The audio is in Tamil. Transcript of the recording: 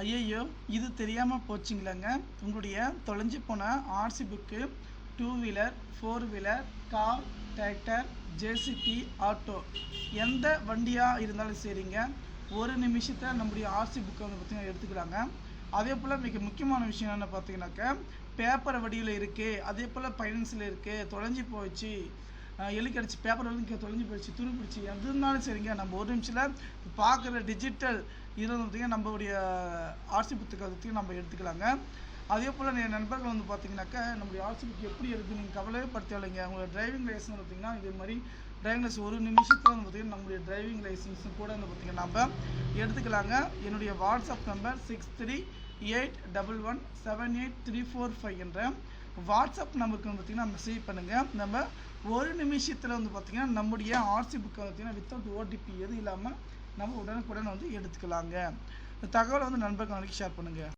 ஐயையோ இது தெரியாமல் போச்சுங்களேங்க. உங்களுடைய தொலைஞ்சு போன RC book two wheeler four wheeler car tractor JCB auto எந்த வண்டியாக இருந்தாலும் சரிங்க. ஒரு நிமிஷத்தில் நம்முடைய ஆர்சி புக்கை வந்து பார்த்திங்கன்னா எடுத்துக்கிறாங்க அதே போல் மிக முக்கியமான விஷயம் என்ன பார்த்தீங்கன்னாக்கா பேப்பர் வடிவில் இருக்குது அதே போல் ஃபைனான்ஸில் இருக்குது தொலைஞ்சு போச்சு. எலி கடிச்சு பேப்பர் வந்து இங்கே தொலைஞ்சு போயிடுச்சு துணி பிடிச்சி எது இருந்தாலும் சரிங்க நம்ம ஒரு நிமிஷத்தில் பார்க்குற டிஜிட்டல் இதில் வந்து நம்மளுடைய ஆர்சி புத்தகத்தையும் நம்ம எடுத்துக்கலாங்க. அதே போல் என் நண்பர்கள் வந்து பார்த்தீங்கன்னாக்கா நம்முடைய ஆர்சி புக் எப்படி இருக்குது நீங்கள் கவலையே படுத்தலைங்க உங்களோட டிரைவிங் லைசன்ஸ் பார்த்தீங்கன்னா இதே மாதிரி டிரைவிங் லைசன்ஸ் ஒரு நிமிஷத்தில் வந்து பார்த்திங்கன்னா நம்மளுடைய டிரைவிங் லைசன்ஸும் கூட வந்து பார்த்திங்கன்னா நம்ம எடுத்துக்கலாங்க. என்னுடைய WhatsApp number six three eight double one seven eight three four five என்ற வாட்ஸ்அப் நம்பருக்கு வந்து பார்த்திங்கன்னா மெசேஜ் பண்ணுங்கள் நம்ம ஒரு நிமிஷத்தில் வந்து பார்த்திங்கன்னா நம்முடைய ஆர்சி புக்கை பார்த்திங்கன்னா வித்தவுட் ஓடிபி எதுவும் இல்லாமல் நம்ம உடனுக்குடன் வந்து எடுத்துக்கலாங்க. இந்த தகவலை வந்து நண்பர்களுக்கு ஷேர் பண்ணுங்கள்